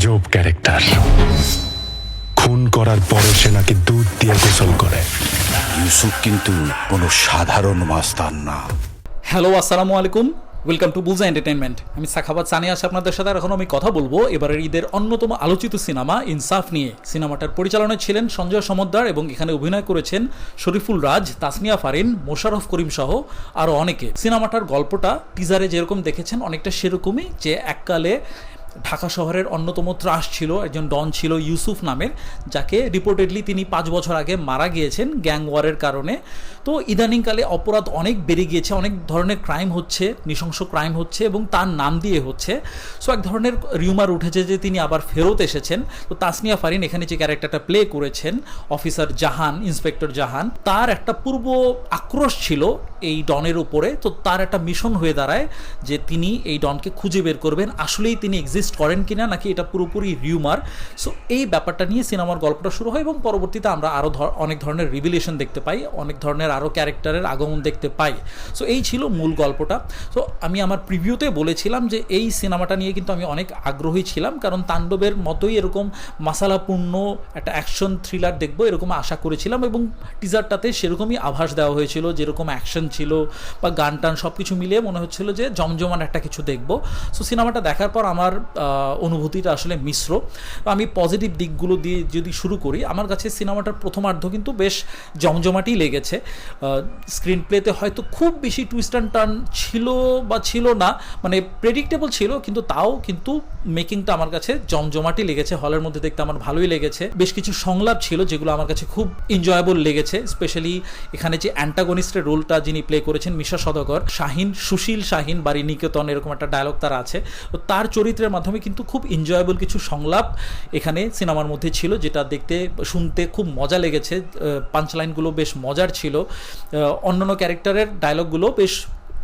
আজব ক্যারেক্টার। খুন করার পরও সে নাকি দুধ দিয়ে গোসল করে। ইউসুফ কিন্তু কোনো সাধারণ মাস্তান না। হ্যালো আসসালামু আলাইকুম। ওয়েলকাম টু বুজা এন্টারটেনমেন্ট আমি সাখাবাদ সানি আছি আপনাদের সাথে আর এখন আমি কথা বলব এবারের ঈদের অন্যতম আলোচিত সিনেমা ইনসাফ নিয়ে। সিনেমাটার পরিচালনায় ছিলেন সঞ্জয় সমদ্দার এবং এখানে অভিনয় করেছেন শরীফুল রাজ তাসনিয়া ফারিন মোশারফ করিম সহ আরও অনেকে। সিনেমাটার গল্পটা টিজারে যেরকম দেখেছেন অনেকটা সেরকমই যে এককালে ঢাকা শহরের অন্যতম ত্রাস ছিল, একজন ডন ছিল ইউসুফ নামের, যাকে রিপোর্টেডলি তিনি পাঁচ বছর আগে মারা গিয়েছেন গ্যাং ওয়ারের কারণে। তো ইদানিংকালে অপরাধ অনেক বেড়ে গিয়েছে, অনেক ধরনের ক্রাইম হচ্ছে, নৃশংস ক্রাইম হচ্ছে এবং তার নাম দিয়ে হচ্ছে। সো এক ধরনের রিউমার উঠেছে যে তিনি আবার ফেরত এসেছেন। তো তাসনিয়া ফারিন এখানে যে ক্যারেক্টারটা প্লে করেছেন অফিসার জাহান ইন্সপেক্টর জাহান, তার একটা পূর্ব আক্রোশ ছিল এই ডনের উপরে। তো তার একটা মিশন হয়ে দাঁড়ায় যে তিনি এই ডনকে খুঁজে বের করবেন। আসলেই তিনি এক্সিস্ট করেন কিনা নাকি এটা পুরোপুরি রিউমার সো এই ব্যাপারটা নিয়ে সিনেমার গল্পটা শুরু হয় এবং পরবর্তীতে আমরা আরও অনেক ধরনের রিভিলেশন দেখতে পাই, অনেক ধরনের আরও ক্যারেক্টারের আগমন দেখতে পাই। সো এই ছিল মূল গল্পটা। সো আমি আমার প্রিভিউতে বলেছিলাম যে এই সিনেমাটা নিয়ে কিন্তু আমি অনেক আগ্রহী ছিলাম, কারণ তাণ্ডবের মতোই এরকম মশালাপূর্ণ একটা অ্যাকশন থ্রিলার দেখব এরকম আশা করেছিলাম এবং টিজারটাতে সেরকমই আভাস দেওয়া হয়েছিল, যেরকম অ্যাকশন ছিল বা গান টান সব কিছু মিলিয়ে মনে হচ্ছিল যে জমজমান একটা কিছু দেখব। সো সিনেমাটা দেখার পর আমার অনুভূতিটা আসলে মিশ্র। আমি পজিটিভ দিকগুলো দিয়ে যদি শুরু করি, আমার কাছে সিনেমাটার প্রথমার্ধ কিন্তু বেশ জমজমাটি লেগেছে। স্ক্রিন প্লেতে হয়তো খুব বেশি টুইস্ট অ্যান্ড টার্ন ছিল বা ছিল না মানে প্রেডিক্টেবল ছিল, কিন্তু তাও কিন্তু মেকিংটা আমার কাছে জমজমাটি লেগেছে। হলের মধ্যে দেখতে আমার ভালোই লেগেছে। বেশ কিছু সংলাপ ছিল যেগুলো আমার কাছে খুব এনজয়েবল লেগেছে স্পেশালি এখানে যে অ্যান্টাগনিস্টের রোলটা যিনি প্লে করেছেন মিশা সদকর শাহিন, সুশীল শাহিন বাড়ি নিকেতন, এরকম একটা ডায়লগ তার আছে। তো তার চরিত্রের মাধ্যমে কিন্তু খুব এনজয়েবল কিছু সংলাপ এখানে সিনেমার মধ্যে ছিল, যেটা দেখতে, শুনতে খুব মজা লেগেছে। পাঞ্চ লাইনগুলো বেশ মজার ছিল। অন্যান্য ক্যারেক্টারের ডায়লগগুলো বেশ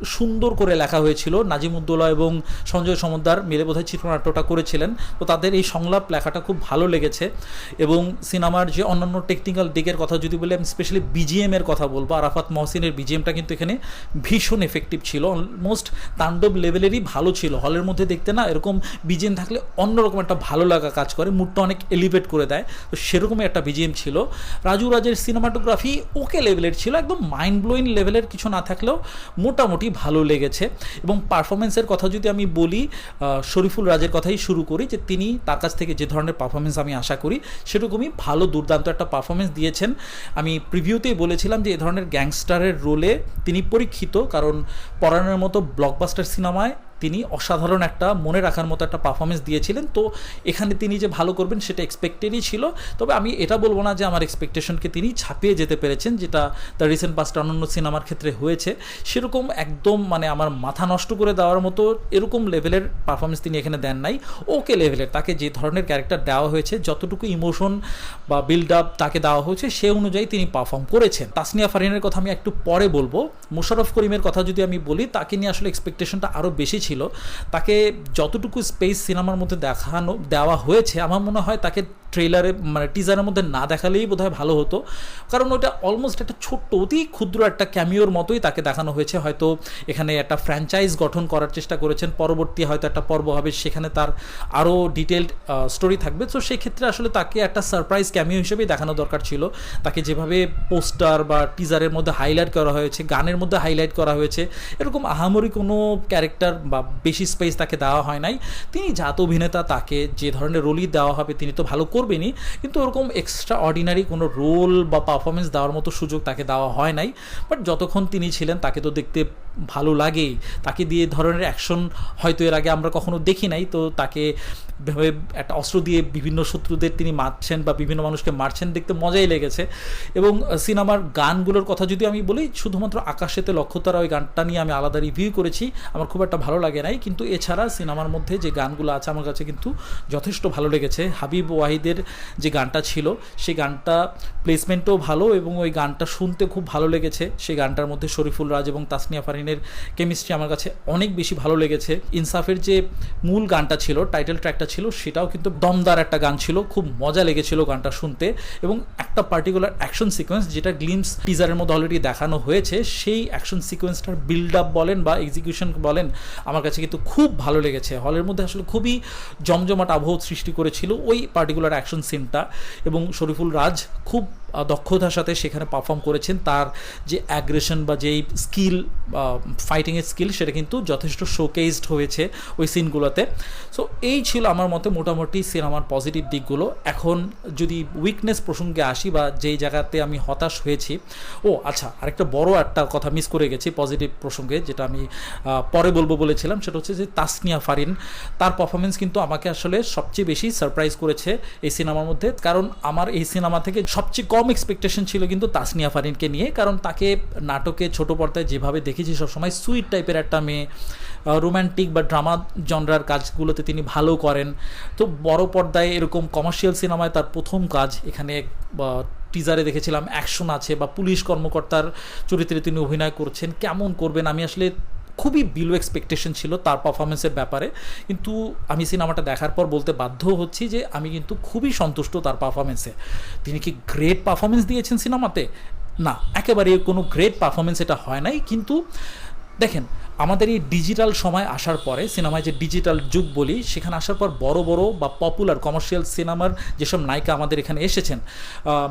সুন্দর করে লেখা হয়েছিল। নাজিমুদ্দৌলা এবং সঞ্জয় সমদ্দার মিলে বোধহয় চিত্রনাট্যটা করেছিলেন। তো তাদের এই সংলাপ লেখাটা খুব ভালো লেগেছে এবং সিনেমার যে অন্যান্য টেকনিক্যাল দিকের কথা যদি বলি, আমি স্পেশালি বিজিএমের কথা বলব। আরাফাত মহসিনের বিজিএমটা কিন্তু এখানে ভীষণ এফেক্টিভ ছিল। অলমোস্ট তাণ্ডব লেভেলেরই ভালো ছিল। হলের মধ্যে দেখতে না এরকম বিজিএম থাকলে অন্যরকম একটা ভালো লাগা কাজ করে মুডটা অনেক এলিভেট করে দেয়। তো সেরকমই একটা বিজিএম ছিল। রাজু রাজের সিনেমাটোগ্রাফি ওকে লেভেলের ছিল, একদম মাইন্ড ব্লোয়িং লেভেলের কিছু না থাকলেও মোটামুটি ভালো লেগেছে। এবং পারফরমেন্সের কথা যদি আমি বলি শরীফুল রাজের কথাই শুরু করি যে তিনি তার কাছ থেকে যে ধরনের পারফরমেন্স আমি আশা করি, সেরকমই ভালো দুর্দান্ত একটা পারফরমেন্স দিয়েছেন। আমি প্রিভিউতেই বলেছিলাম যে এ ধরনের গ্যাংস্টারের রোলে তিনি পরীক্ষিত, কারণ পড়ানোর মতো ব্লকবাস্টার সিনেমায় তিনি অসাধারণ একটা মনে রাখার মতো একটা পারফরমেন্স দিয়েছিলেন। তো এখানে তিনি যে ভালো করবেন সেটা এক্সপেক্টেডই ছিল। তবে আমি এটা বলব না যে আমার এক্সপেকটেশনকে তিনি ছাপিয়ে যেতে পেরেছেন, যেটা তার রিসেন্ট পাস্ট অন্যান্য সিনেমার ক্ষেত্রে হয়েছে। সেরকম একদম মানে আমার মাথা নষ্ট করে দেওয়ার মতো এরকম লেভেলের পারফরমেন্স তিনি এখানে দেন নাই। ওকে লেভেলের তাকে যে ধরনের ক্যারেক্টার দেওয়া হয়েছে, যতটুকু ইমোশন বা বিল্ড আপ তাকে দেওয়া হয়েছে, সে অনুযায়ী তিনি পারফর্ম করেছেন। তাসনিয়া ফারিনের কথা আমি একটু পরে বলব। মোশারফ করিমের কথা যদি আমি বলি, তাকে নিয়ে আসলে এক্সপেকটেশনটা আরও বেশি ছিল, তাকে যতটুকু স্পেস সিনেমার মধ্যে দেখানো, দেওয়া হয়েছে, আমার মনে হয় তাকে ট্রেলারে মানে টিজারের মধ্যে না দেখালেই বোধহয় ভালো হতো। কারণ ওটা অলমোস্ট একটা ছোট্ট, অতি ক্ষুদ্র একটা ক্যামিওর মতোই তাকে দেখানো হয়েছে। হয়তো এখানে একটা ফ্র্যাঞ্চাইজ গঠন করার চেষ্টা করেছেন, পরবর্তী হয়তো একটা পর্ব হবে, সেখানে তার আরও ডিটেলড স্টোরি থাকবে। তো সেই ক্ষেত্রে আসলে তাকে একটা সারপ্রাইজ ক্যামিও হিসেবেই দেখানো দরকার ছিল। তাকে যেভাবে পোস্টার বা টিজারের মধ্যে হাইলাইট করা হয়েছে, গানের মধ্যে হাইলাইট করা হয়েছে, এরকম আহামরি কোনো ক্যারেক্টার বা বেশি স্পেস তাকে দেওয়া হয় নাই। তিনি জাত অভিনেতা, তাকে যে ধরনের রোলই দেওয়া হবে তিনি তো ভালো করবেনই, কিন্তু ওরকম এক্সট্রা অর্ডিনারি কোনো রোল বা পারফরমেন্স দেওয়ার মতো সুযোগ তাকে দেওয়া হয় নাই। বাট যতক্ষণ তিনি ছিলেন, তাকে তো দেখতে ভালো লাগেই। তাকে দিয়ে ধরনের অ্যাকশন হয়তো এর আগে আমরা কখনো দেখি নাই, তো তাকে একটা অস্ত্র দিয়ে বিভিন্ন শত্রুদের তিনি মারছেন বা বিভিন্ন মানুষকে মারছেন দেখতে মজাই লেগেছে। এবং সিনেমার গানগুলোর কথা যদি আমি বলি, শুধুমাত্র আকাশেতে লক্ষ্যতারা ওই গানটা নিয়ে আমি আলাদা রিভিউ করেছি। আমার খুব একটা ভালো লাগে নাই, কিন্তু এছাড়া সিনেমার মধ্যে যে গানগুলো আছে আমার কাছে কিন্তু যথেষ্ট ভালো লেগেছে। হাবিব ওয়াহিদের যে গানটা ছিল, সেই গানটা প্লেসমেন্টও ভালো এবং ওই গানটা শুনতে খুব ভালো লেগেছে। সেই গানটার মধ্যে শরীফুল রাজ এবং তাসনিয়া ফারিনের কেমিস্ট্রি আমার কাছে অনেক বেশি ভালো লেগেছে। ইনসাফের যে মূল গানটা ছিল টাইটেল ট্র্যাকটা ছিল, সেটাও কিন্তু দমদার একটা গান ছিল। খুব মজা লেগেছিল গানটা শুনতে এবং একটা পার্টিকুলার অ্যাকশন সিকোয়েন্স যেটা গ্লিমস টিজারের মধ্যে অলরেডি দেখানো হয়েছে, সেই অ্যাকশন সিকোয়েন্সটার বিল্ড আপ বলেন বা এক্সিকিউশন বলেন আমার কাছে কিন্তু খুব ভালো লেগেছে। হলের মধ্যে আসলে খুবই জমজমাট আবহ সৃষ্টি করেছিল ওই পার্টিকুলার অ্যাকশন সিনটা এবং শরীফুল রাজ খুব দক্ষতার সাথে সেখানে পারফর্ম করেছেন। তার যে অ্যাগ্রেশন বা যেই স্কিল ফাইটিংয়ের স্কিল সেটা কিন্তু যথেষ্ট শোকেজড হয়েছে ওই সিনগুলোতে সো এই ছিল আমার মতে মোটামুটি সিনেমার পজিটিভ দিকগুলো। এখন যদি উইকনেস প্রসঙ্গে আসি বা যেই জায়গাতে আমি হতাশ হয়েছি, ও আচ্ছা আরেকটা বড় একটা কথা মিস করে গেছি পজিটিভ প্রসঙ্গে, যেটা আমি পরে বলব বলেছিলাম, সেটা হচ্ছে যে তাসনিয়া ফারিন। তার পারফরমেন্স কিন্তু আমাকে আসলে সবচেয়ে বেশি সারপ্রাইজ করেছে এই সিনেমার মধ্যে। কারণ আমার এই সিনেমা থেকে সবচেয়ে কম এক্সপেকটেশন ছিল কিন্তু তাসনিয়া ফারিনকে নিয়ে, কারণ তাকে নাটকে ছোট পর্দায় যেভাবে দেখেছি সবসময় সুইট টাইপের একটা মেয়ে রোম্যান্টিক বা ড্রামা জনরার কাজগুলোতে তিনি ভালো করেন। তো বড় পর্দায় এরকম কমার্শিয়াল সিনেমায় তার প্রথম কাজ এখানে টিজারে দেখেছিলাম অ্যাকশন আছে বা পুলিশ কর্মকর্তার চরিত্রে তিনি অভিনয় করছেন। কেমন করবেন? আমি আসলে খুবই বিলো এক্সপেকটেশন ছিল তার পারফরমেন্সের ব্যাপারে। কিন্তু আমি সিনেমাটা দেখার পর বলতে বাধ্য হচ্ছি যে আমি কিন্তু খুবই সন্তুষ্ট তার পারফরমেন্সে তিনি কি গ্রেট পারফরমেন্স দিয়েছেন সিনেমাতে? না, একেবারে কোনো গ্রেট পারফরমেন্স এটা হয় নাই। কিন্তু দেখেন আমাদের এই ডিজিটাল সময় আসার পরে, সিনেমায় যে ডিজিটাল যুগ বলি, সেখানে আসার পর বড় বড় বা পপুলার কমার্শিয়াল সিনেমার যেসব নায়িকা আমাদের এখানে এসেছেন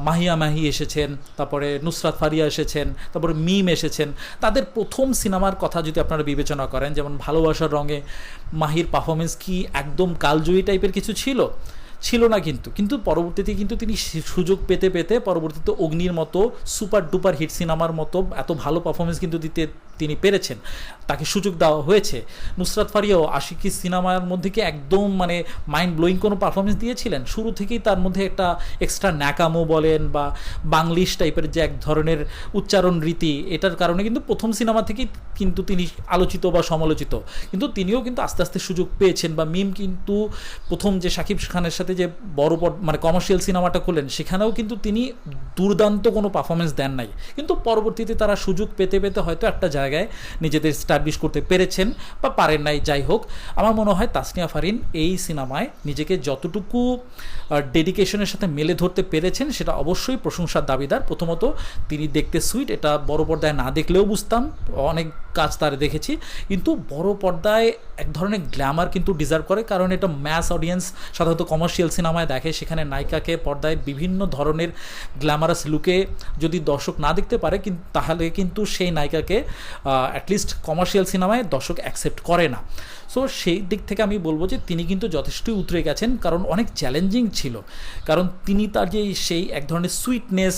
মাহিয়া মাহি এসেছেন, তারপরে নুসরাত ফারিয়া এসেছেন, তারপরে মিম এসেছেন, তাদের প্রথম সিনেমার কথা যদি আপনারা বিবেচনা করেন, যেমন ভালোবাসার রঙে মাহির পারফরমেন্স কি একদম কালজয়ী টাইপের কিছু ছিল? ছিল না কিন্তু। কিন্তু পরবর্তীতে কিন্তু তিনি সুযোগ পেতে পেতে পরবর্তীতে অগ্নির মতো সুপার ডুপার হিট সিনেমার মতো এত ভালো পারফরমেন্স কিন্তু দিতে তিনি পেরেছেন। তাকে সুযোগ দেওয়া হয়েছে। নুসরাত ফারিয়াও আশিকি সিনেমার মধ্যে কি একদম মানে মাইন্ড ব্লোয়িং কোনো পারফরমেন্স দিয়েছিলেন? শুরু থেকেই তার মধ্যে একটা এক্সট্রা ন্যাকামো বলেন বা বাংলিশ টাইপের যে এক ধরনের উচ্চারণ রীতি, এটার কারণে কিন্তু প্রথম সিনেমা থেকেই কিন্তু তিনি আলোচিত বা সমালোচিত। কিন্তু তিনিও কিন্তু আস্তে আস্তে সুযোগ পেয়েছেন বা মিম কিন্তু প্রথম যে শাকিব খানের সাথে যে বড় পর- মানে কমার্শিয়াল সিনেমাটা করলেন সেখানেও কিন্তু তিনি দুর্দান্ত কোনো পারফরমেন্স দেন নাই। কিন্তু পরবর্তীতে তারা সুযোগ পেতে পেতে হয়তো একটা জায়গায় নিজেদের স্টাবলিশ করতে পেরেছেন বা পারেন নাই, যাই হোক। আমার মনে হয় তাসনিয়া ফারিন এই সিনেমায় নিজেকে যতটুকু ডেডিকেশনের সাথে মেলে ধরতে পেরেছেন, সেটা অবশ্যই প্রশংসার দাবিদার। প্রথমত তিনি দেখতে সুইট এটা বড় পর্দায় না দেখলেও বুঝতাম, অনেক কাজ তার দেখেছি। কিন্তু বড় পর্দায় এক ধরনের গ্ল্যামার কিন্তু ডিজার্ভ করে, কারণ এটা ম্যাস অডিয়েন্স সাধারণত কমার্শিয়াল সিনেমায় দেখে, সেখানে নায়িকাকে পর্দায় বিভিন্ন ধরনের গ্ল্যামারাস লুকে যদি দর্শক না দেখতে পারে কিন্তু তাহলে কিন্তু সেই নায়িকাকে অ্যাটলিস্ট কমার্শিয়াল সিনেমায় দর্শক অ্যাকসেপ্ট করে না। সো সেই দিক থেকে আমি বলব যে তিনি কিন্তু যথেষ্টই উতরে গেছেন, কারণ অনেক চ্যালেঞ্জিং ছিল। কারণ তিনি তার যে সেই এক ধরনের সুইটনেস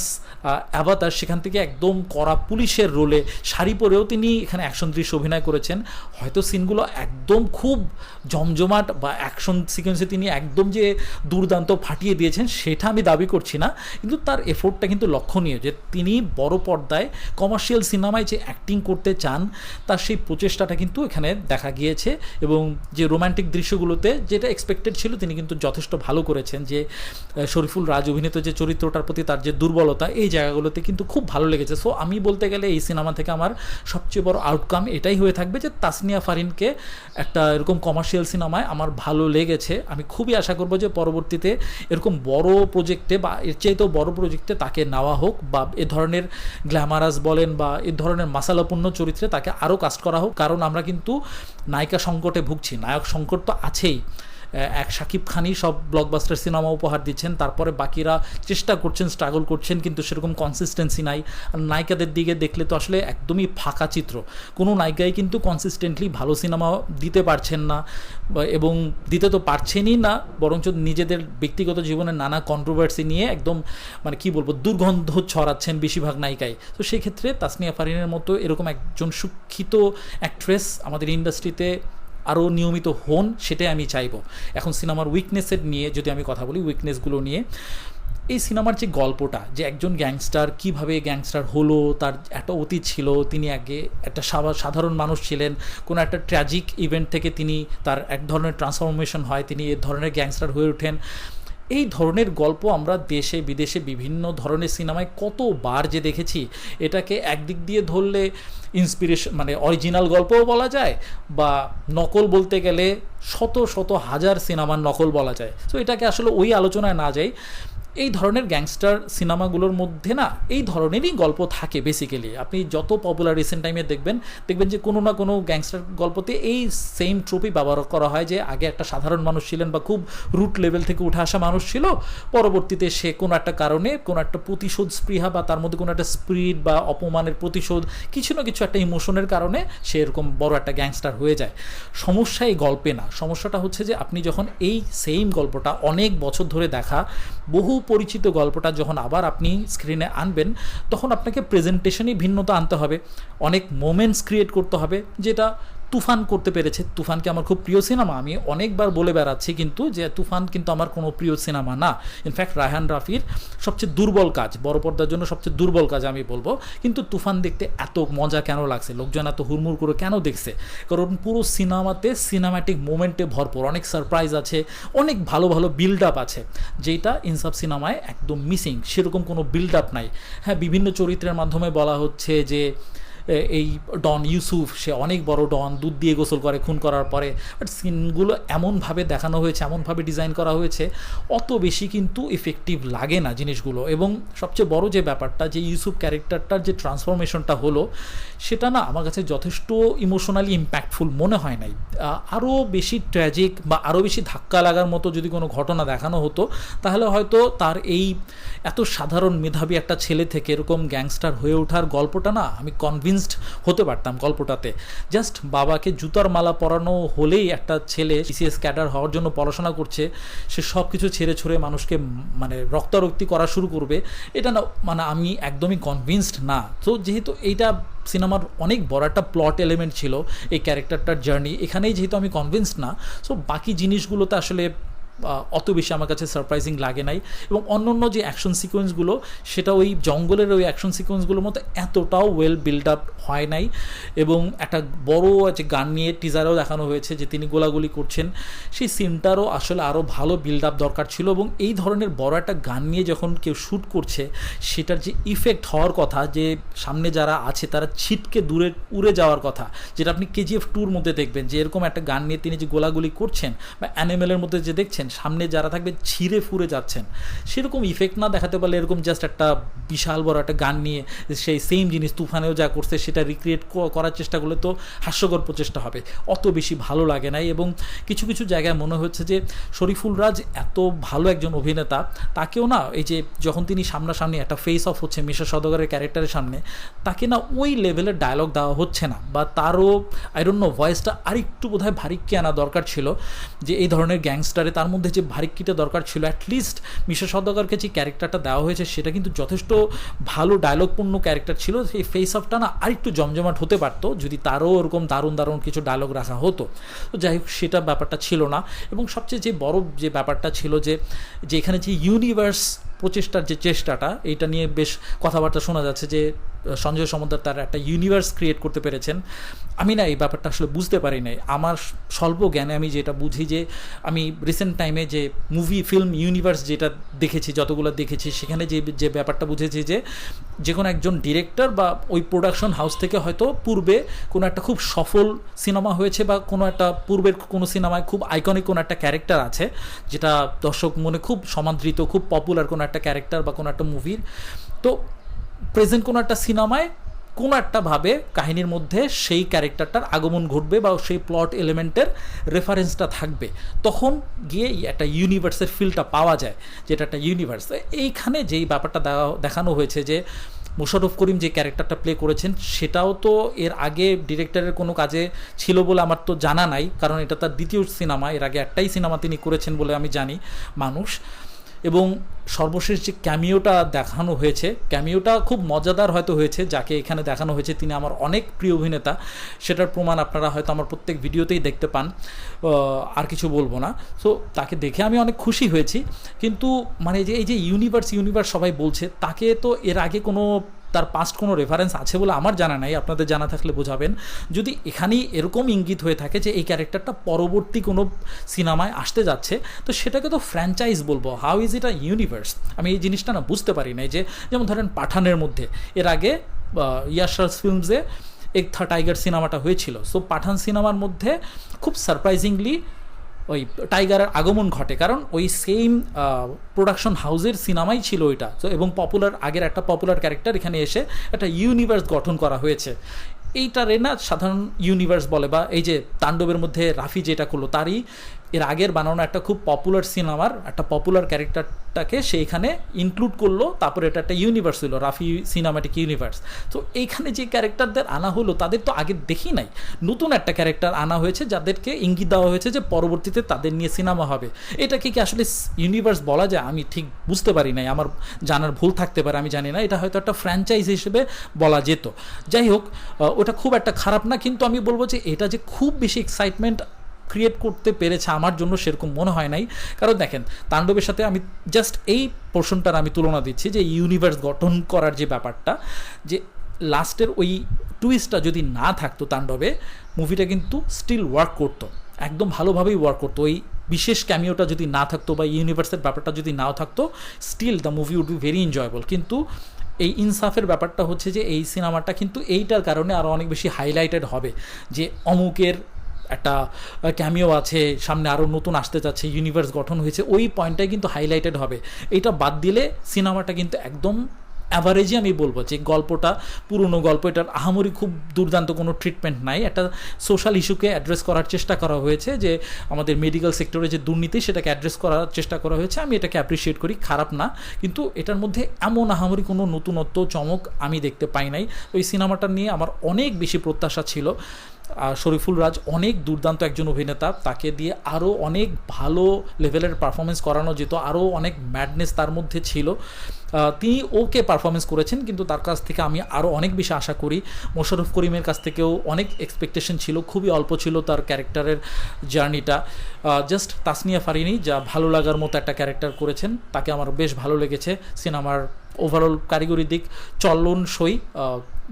অ্যাভাতার সেখান থেকে একদম করা পুলিশের রোলে শাড়ি পরেও তিনি এখানে অ্যাকশন দৃশ্য অভিনয় করেছেন। হয়তো সিনগুলো একদম খুব জমজমাট বা অ্যাকশন সিকোয়েন্সে তিনি একদম যে দুর্দান্ত ফাটিয়ে দিয়েছেন, সেটা আমি দাবি করছি না। কিন্তু তার এফোর্টটা কিন্তু লক্ষণীয় যে তিনি বড় পর্দায় কমার্শিয়াল সিনেমায় যে অ্যাক্টিং করতে চান, তার সেই প্রচেষ্টাটা কিন্তু এখানে দেখা গিয়েছে এবং যে রোমান্টিক দৃশ্যগুলোতে যেটা এক্সপেক্টেড ছিল, তিনি কিন্তু যথেষ্ট ভালো করেছেন যে শরীফুল রাজ অভিনীত যে চরিত্রটার প্রতি তার যে দুর্বলতা, এই জায়গাগুলোতে কিন্তু খুব ভালো লেগেছে। সো আমি বলতে গেলে এই সিনেমা থেকে আমার সবচেয়ে বড় আউটকাম এটাই হয়ে থাকবে যে, তাসনিয়া ফারিনকে একটা এরকম কমার্শিয়াল সিনেমায় আমার ভালো লেগেছে। আমি খুবই আশা করব যে, পরবর্তীতে এরকম বড় প্রজেক্টে বা এর চাইতেও বড় প্রজেক্টে তাকে নেওয়া হোক বা এ ধরনের গ্ল্যামারাস বলেন বা এ ধরনের মাসালাপূর্ণ চরিত্রে তাকে আরও কাস্ট করা হোক। কারণ আমরা কিন্তু নায়িকা সংকটে ভুগছি। নায়ক সংকট তো আছেই। এক সাকিব খানই সব ব্লকবাস্টার সিনেমা উপহার দিচ্ছেন। তারপরে বাকিরা চেষ্টা করছেন স্ট্রাগল করছেন, কিন্তু সেরকম কনসিস্টেন্সি নাই। আর নায়িকাদের দিকে দেখলে তো আসলে একদমই ফাঁকা চিত্র। কোনো নায়িকাই কিন্তু কনসিস্টেন্টলি ভালো সিনেমা দিতে পারছেন না এবং দিতে তো পারছেনই না, বরঞ্চ নিজেদের ব্যক্তিগত জীবনে নানা কন্ট্রোভার্সি নিয়ে একদম মানে কি বলব, দুর্গন্ধ ছড়াচ্ছেন বেশিরভাগ নায়িকাই। তো সেই ক্ষেত্রে তাসনিয়া ফারিনের মতো এরকম একজন শিক্ষিত অ্যাক্ট্রেস আমাদের ইন্ডাস্ট্রিতে আরও নিয়মিত হন, সেটাই আমি চাইব। এখন সিনেমার উইকনেসের নিয়ে যদি আমি কথা বলি উইকনেসগুলো নিয়ে, এই সিনেমার যে গল্পটা, যে একজন গ্যাংস্টার কীভাবে গ্যাংস্টার হলো, তার একটা অতীত ছিল, তিনি আগে একটা সাধারণ মানুষ ছিলেন, কোনো একটা ট্র্যাজিক ইভেন্ট থেকে তিনি তার এক ধরনের ট্রান্সফরমেশন হয়, তিনি এ ধরনের গ্যাংস্টার হয়ে ওঠেন। এই ধরনের গল্প আমরা দেশে, বিদেশে বিভিন্ন ধরনের সিনেমায় কতবার যে দেখেছি, এটাকে একদিক দিয়ে ধরলে ইন্সপিরেশন মানে অরিজিনাল গল্পও বলা যায় বা নকল বলতে গেলে শত শত হাজার সিনেমার নকল বলা যায়। তো এটাকে আসলে ওই আলোচনায় না যাই। এই ধরনের গ্যাংস্টার সিনেমাগুলোর মধ্যে না এই ধরনেরই গল্প থাকে বেসিক্যালি আপনি যত পপুলার রিসেন্ট টাইমে দেখবেন দেখবেন যে কোনো না কোনো গ্যাংস্টার গল্পতে এই সেম ট্রোপই ব্যবহার করা হয় যে আগে একটা সাধারণ মানুষ ছিলেন বা খুব রুট লেভেল থেকে উঠে আসা মানুষ ছিল, পরবর্তীতে সে কোনো একটা কারণে কোনো একটা প্রতিশোধ স্পৃহা বা তার মধ্যে কোনো একটা স্পিরিট বা অপমানের প্রতিশোধ, কিছু না কিছু একটা ইমোশনের কারণে সে এরকম বড় একটা গ্যাংস্টার হয়ে যায়। সমস্যা এই গল্পে না। সমস্যাটা হচ্ছে যে আপনি যখন এই সেম গল্পটা অনেক বছর ধরে দেখা, বহু পরিচিত গল্পটা যখন আবার আপনি স্ক্রিনে আনবেন, তখন আপনাকে প্রেজেন্টেশনই ভিন্নতা আনতে হবে। অনেক মোমেন্টস ক্রিয়েট করতে হবে, যেটা তুফান করতে পেরেছে। তুফানকে আমার খুব প্রিয় সিনেমা। আমি অনেকবার বলে বেড়াচ্ছি কিন্তু যে তুফান কিন্তু আমার কোনো প্রিয় সিনেমা না। ইনফ্যাক্ট রায়হান রাফির সবচেয়ে দুর্বল কাজ, বড় পর্দার জন্য সবচেয়ে দুর্বল কাজ আমি বলব, কিন্তু তুফান দেখতে এত মজা কেন লাগছে? লোকজন এত হুড়মুড় করে কেন দেখছে? কারণ পুরো সিনেমাতে সিনেমাটিক মোমেন্টে ভরপুর। অনেক সারপ্রাইজ আছে, অনেক ভালো ভালো বিল্ড আপ আছে, যেটা ইনসাফ সিনেমায় একদম মিসিং সেরকম কোনো বিল্ড আপ নাই। হ্যাঁ বিভিন্ন চরিত্রের মাধ্যমে বলা হচ্ছে যে এই ডন ইউসুফ, সে অনেক বড় ডন, দুধ দিয়ে গোসল করে, খুন করার পরে। বাট সিনগুলো এমনভাবে দেখানো হয়েছে, এমনভাবে ডিজাইন করা হয়েছে, অত বেশি কিন্তু ইফেক্টিভ লাগে না জিনিসগুলো। এবং সবচেয়ে বড় যে ব্যাপারটা, যে ইউসুফ ক্যারেক্টারটার যে ট্রান্সফরমেশনটা হলো, সেটা না আমার কাছে যথেষ্ট ইমোশনালি ইম্প্যাক্টফুল মনে হয় নাই। আরও বেশি ট্র্যাজিক বা আরও বেশি ধাক্কা লাগার মতো যদি কোনো ঘটনা দেখানো হতো, তাহলে হয়তো তার এই এত সাধারণ মেধাবী একটা ছেলে থেকে এরকম গ্যাংস্টার হয়ে ওঠার গল্পটা না আমি কনভিন্সড হতে পারতাম গল্পটাতে। জাস্ট বাবাকে জুতার মালা পরানো হলেই একটা ছেলে সিসিএস ক্যাডার হওয়ার জন্য পড়াশোনা করছে, সে সব কিছু ছেড়ে ছুড়ে মানুষকে মানে রক্তারক্তি করা শুরু করবে, এটা না মানে আমি একদমই কনভিন্সড না। তো যেহেতু এইটা সিনেমার অনেক বড় একটা প্লট এলিমেন্ট ছিল, এই ক্যারেক্টারটার জার্নি এখানেই যেহেতু আমি কনভিন্সড না সো বাকি জিনিসগুলোতে আসলে অত বেশি আমার কাছে সারপ্রাইজিং লাগে নাই। এবং অন্য অন্য যে অ্যাকশন সিকোয়েন্সগুলো সেটা ওই জঙ্গলের ওই অ্যাকশন সিকোয়েন্সগুলোর মতো এতটাও ওয়েল বিল্ড আপ হয় নাই। এবং একটা বড় যে গান নিয়ে টিজারেও দেখানো হয়েছে যে তিনি গোলাগুলি করছেন, সেই সিনটারও আসলে আরও ভালো বিল্ড আপ দরকার ছিল। এবং এই ধরনের বড় একটা গান নিয়ে যখন কেউ শ্যুট করছে, সেটার যে ইফেক্ট হওয়ার কথা, যে সামনে যারা আছে, তারা ছিটকে দূরে উড়ে যাওয়ার কথা, যেটা আপনি কেজিএফ টুর মধ্যে দেখবেন, যে এরকম একটা গান নিয়ে তিনি যে গোলাগুলি করছেন, বা অ্যানিমেলের মধ্যে যে দেখছেন সামনে যারা থাকবে ছিঁড়ে ফুরে যাচ্ছেন। সেরকম ইফেক্ট না দেখাতে পারলে এরকম জাস্ট একটা বিশাল বড় একটা গান নিয়ে সেই সেম জিনিস তুফানেও যা করছে সেটা রিক্রিয়েট করার চেষ্টা করলে তো হাস্যকর প্রচেষ্টা হবে। অত বেশি ভালো লাগে নাই এবং কিছু কিছু জায়গায় মনে হচ্ছে যে শরীফুল রাজ এত ভালো একজন অভিনেতা, তাকেও না এই যে যখন তিনি সামনাসামনি একটা ফেস অফ হচ্ছে মিশা সদগরের ক্যারেক্টারের সামনে, তাকে না ওই লেভেলের ডায়লগ দেওয়া হচ্ছে না বা তারও নো ভয়েসটা আরেকটু বোধহয় ভারিক্কি আনা দরকার ছিল যে এই ধরনের গ্যাংস্টারে তার মধ্যে যে ভারিক্কিটা দরকার ছিল অ্যাটলিস্ট মিশা সদাগরকে যে ক্যারেক্টারটা দেওয়া হয়েছে, সেটা কিন্তু যথেষ্ট ভালো ডায়লগপূর্ণ ক্যারেক্টার ছিল। সেই ফেস অফটা না আরেকটু জমজমাট হতে পারত, যদি তারও ওরকম দারুণ দারুণ কিছু ডায়লগ রাখা হতো। তো যাই হোক, সেটা ব্যাপারটা ছিল না। এবং সবচেয়ে যে বড় যে ব্যাপারটা ছিল যে, যেখানে যে ইউনিভার্স প্রচেষ্টার যে চেষ্টাটা, এইটা নিয়ে বেশ কথাবার্তা শোনা যাচ্ছে যে সঞ্জয় সমদ্দার তার একটা ইউনিভার্স ক্রিয়েট করতে পেরেছেন। আমি না এই ব্যাপারটা আসলে বুঝতে পারি নাই। আমার স্বল্প জ্ঞানে আমি যেটা বুঝি যে, আমি রিসেন্ট টাইমে যে মুভি ফিল্ম ইউনিভার্স যেটা দেখেছি, যতগুলো দেখেছি, সেখানে যে যে ব্যাপারটা বুঝেছি যে যে কোনো একজন ডিরেক্টর বা ওই প্রোডাকশন হাউস থেকে হয়তো পূর্বে কোনো একটা খুব সফল সিনেমা হয়েছে বা কোনো একটা পূর্বের কোনো সিনেমায় খুব আইকনিক কোনো একটা ক্যারেক্টার আছে, যেটা দর্শক মনে খুব সমাদৃত, খুব পপুলার কোনো একটা ক্যারেক্টার বা কোনো একটা মুভির তো প্রেজেন্ট কোনো একটা সিনেমায় কোনো একটা ভাবে কাহিনীর মধ্যে সেই ক্যারেক্টারটার আগমন ঘটবে বা সেই প্লট এলিমেন্টের রেফারেন্সটা থাকবে। তখন গিয়ে একটা ইউনিভার্সের ফিলটা পাওয়া যায়, যেটা একটা ইউনিভার্স এইখানে যেই ব্যাপারটা দেখানো হয়েছে যে মোশাররফ করিম যে ক্যারেক্টারটা প্লে করেছেন, সেটাও তো এর আগে ডিরেক্টরের কোনো কাজে ছিল বলে আমার তো জানা নাই, কারণ এটা তার দ্বিতীয় সিনেমা, এর আগে একটাই সিনেমা তিনি করেছেন বলে আমি জানি। মানুষ এবং সর্বশেষ যে ক্যামিওটা দেখানো হয়েছে, ক্যামিওটা খুব মজাদার হয়তো হয়েছে, যাকে এখানে দেখানো হয়েছে, তিনি আমার অনেক প্রিয় অভিনেতা। সেটার প্রমাণ আপনারা হয়তো আমার প্রত্যেক ভিডিওতেই দেখতে পান। আর কিছু বলব না। সো তাকে দেখে আমি অনেক খুশি হয়েছি। কিন্তু মানে যে, এই যে ইউনিভার্স ইউনিভার্স সবাই বলছে, তাকে তো এর আগে কোনো তার পাস্ট কোনো রেফারেন্স আছে বলে আমার জানা নাই, আপনাদের জানা থাকলে বোঝাবেন। যদি এখানেই এরকম ইঙ্গিত হয়ে থাকে যে এই ক্যারেক্টারটা পরবর্তী কোনো সিনেমায় আসতে যাচ্ছে, তো সেটাকে তো ফ্র্যাঞ্চাইজ বলব। How is it a universe আমি এই জিনিসটা না বুঝতে পারি নাই যে, যেমন ধরেন পাঠানের মধ্যে, এর আগে ইয়াশাস ফিল্মসে এক থা টাইগার সিনেমাটা হয়েছিল। সো পাঠান সিনেমার মধ্যে খুব সারপ্রাইজিংলি ওই টাইগারের আগমন ঘটে। কারণ ওই সেম প্রোডাকশন হাউজের সিনেমাই ছিল ওইটা। তো এবং পপুলার আগের একটা পপুলার ক্যারেক্টার এখানে এসে একটা ইউনিভার্স গঠন করা হয়েছে। এইটারে না সাধারণ ইউনিভার্স বলে, বা এই যে তাণ্ডবের মধ্যে রাফি যেটা করল, তারই এর আগের বানানো একটা খুব পপুলার সিনেমার একটা পপুলার ক্যারেক্টারটাকে সে এখানে ইনক্লুড করল, তারপরে এটা একটা ইউনিভার্স হলো, রাফি সিনেমাটিক ইউনিভার্স তো এইখানে যে ক্যারেক্টারদের আনা হলো, তাদের তো আগে দেখি নাই। নতুন একটা ক্যারেক্টার আনা হয়েছে, যাদেরকে ইঙ্গিত দেওয়া হয়েছে যে পরবর্তীতে তাদের নিয়ে সিনেমা হবে। এটাকে কি আসলে ইউনিভার্স বলা যায়? আমি ঠিক বুঝতে পারি নাই। আমার জানার ভুল থাকতে পারে, আমি জানি না। এটা হয়তো একটা ফ্র্যাঞ্চাইজ হিসেবে বলা যেত। যাই হোক ওটা খুব একটা খারাপ না, কিন্তু আমি বলব যে এটা যে খুব বেশি এক্সাইটমেন্ট ক্রিয়েট করতে পেরেছে আমার জন্য সেরকম মনে হয় নাই। কারণ দেখেন, তাণ্ডবের সাথে আমি জাস্ট এই পোর্শনটার আমি তুলনা দিচ্ছি যে ইউনিভার্স গঠন করার যে ব্যাপারটা, যে লাস্টের ওই টুইস্টটা যদি না থাকতো তাণ্ডবে মুভিটা কিন্তু স্টিল ওয়ার্ক করতো। একদম ভালোভাবেই ওয়ার্ক করতো। ওই বিশেষ ক্যামিওটা যদি না থাকতো বা ইউনিভার্সের ব্যাপারটা যদি নাও থাকতো still the movie would be very enjoyable কিন্তু এই ইনসাফের ব্যাপারটা হচ্ছে যে এই সিনেমাটা কিন্তু এইটার কারণে আরও অনেক বেশি হাইলাইটেড হবে যে অমুকের একটা ক্যামিও আছে, সামনে আরও নতুন আসতে যাচ্ছে ইউনিভার্স গঠন হয়েছে, ওই পয়েন্টটাই কিন্তু হাইলাইটেড হবে। এটা বাদ দিলে সিনেমাটা কিন্তু একদম অ্যাভারেজই আমি বলব যে গল্পটা, পুরনো গল্প, এটার আহামরি খুব দুর্দান্ত কোনো ট্রিটমেন্ট নাই। একটা সোশ্যাল ইস্যুকে অ্যাড্রেস করার চেষ্টা করা হয়েছে যে আমাদের মেডিকেল সেক্টরে যে দুর্নীতি, সেটাকে অ্যাড্রেস করার চেষ্টা করা হয়েছে। আমি এটাকে অ্যাপ্রিসিয়েট করি, খারাপ না, কিন্তু এটার মধ্যে এমন আহামরি কোনো নতুনত্ব, চমক আমি দেখতে পাই নাই। এই সিনেমাটা নিয়ে আমার অনেক বেশি প্রত্যাশা ছিল। শরীফুল রাজ অনেক দুর্দান্ত একজন অভিনেতা। তাকে দিয়ে আরও অনেক ভালো লেভেলের পারফরমেন্স করানো যেত আরও অনেক ম্যাডনেস তার মধ্যে ছিল। তিনি ওকে পারফরমেন্স করেছেন, কিন্তু তার কাছ থেকে আমি আরও অনেক বেশি আশা করি। মোশাররফ করিমের কাছ থেকেও অনেক এক্সপেকটেশন ছিল, খুবই অল্প ছিল তার ক্যারেক্টারের জার্নিটা। জাস্ট তাসনিয়া ফারিনি, যা ভালো লাগার মতো একটা ক্যারেক্টার করেছেন, তাকে আমার বেশ ভালো লেগেছে সিনেমার ওভারঅল কারিগরি দিক। চলন সই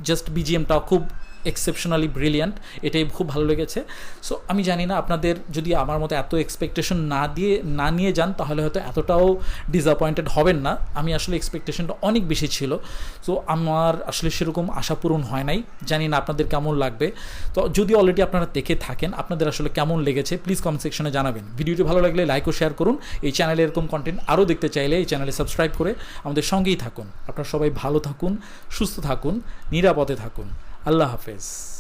জাস্ট বিজিএমটাও খুব এক্সেপশনালি ব্রিলিয়ান্ট এটাই খুব ভালো লেগেছে। সো আমি জানি না আপনাদের যদি আমার মতো এত এক্সপেকটেশন না দিয়ে, না নিয়ে যান, তাহলে হয়তো এতটাও ডিসঅ্যাপয়েন্টেড হবেন না। আমি আসলে এক্সপেকটেশনটা অনেক বেশি ছিল। সো আমার আসলে সেরকম আশা পূরণ হয় নাই। জানি না আপনাদের কেমন লাগবে। তো যদি অলরেডি আপনারা দেখে থাকেন, আপনাদের আসলে কেমন লেগেছে প্লিজ কমেন্ট সেকশনে জানাবেন। ভিডিওটি ভালো লাগলে লাইক ও শেয়ার করুন। এই চ্যানেলে এরকম কন্টেন্ট আরও দেখতে চাইলে এই চ্যানেলে সাবস্ক্রাইব করে আমাদের সঙ্গেই থাকুন। আপনারা সবাই ভালো থাকুন, সুস্থ থাকুন, নিরাপদে থাকুন। আল্লাহ হাফেজ